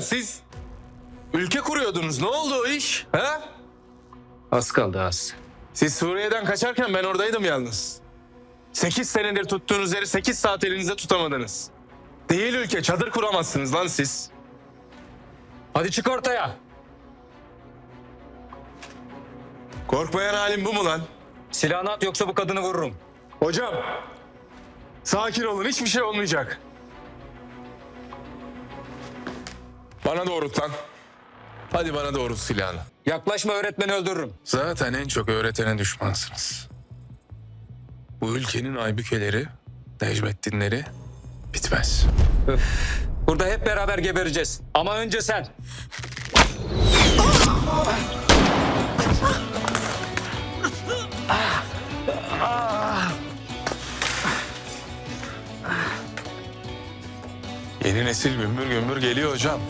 Siz ülke kuruyordunuz. Ne oldu o iş? He? Az kaldı az. Siz Suriye'den kaçarken ben oradaydım yalnız. Sekiz senedir tuttuğunuz yeri sekiz saat elinizde tutamadınız. Değil ülke, çadır kuramazsınız lan siz. Hadi çık ortaya. Korkmayan halim bu mu lan? Silahını at yoksa bu kadını vururum. Hocam, sakin olun. Hiçbir şey olmayacak. Bana doğrult lan. Hadi bana doğrult silahını. Yaklaşma öğretmeni öldürürüm. Zaten en çok öğretene düşmansınız. Bu ülkenin aybükeleri, Necmettinleri bitmez. Burada hep beraber gebereceğiz. Ama önce sen. Yeni nesil gümbür gümbür geliyor hocam.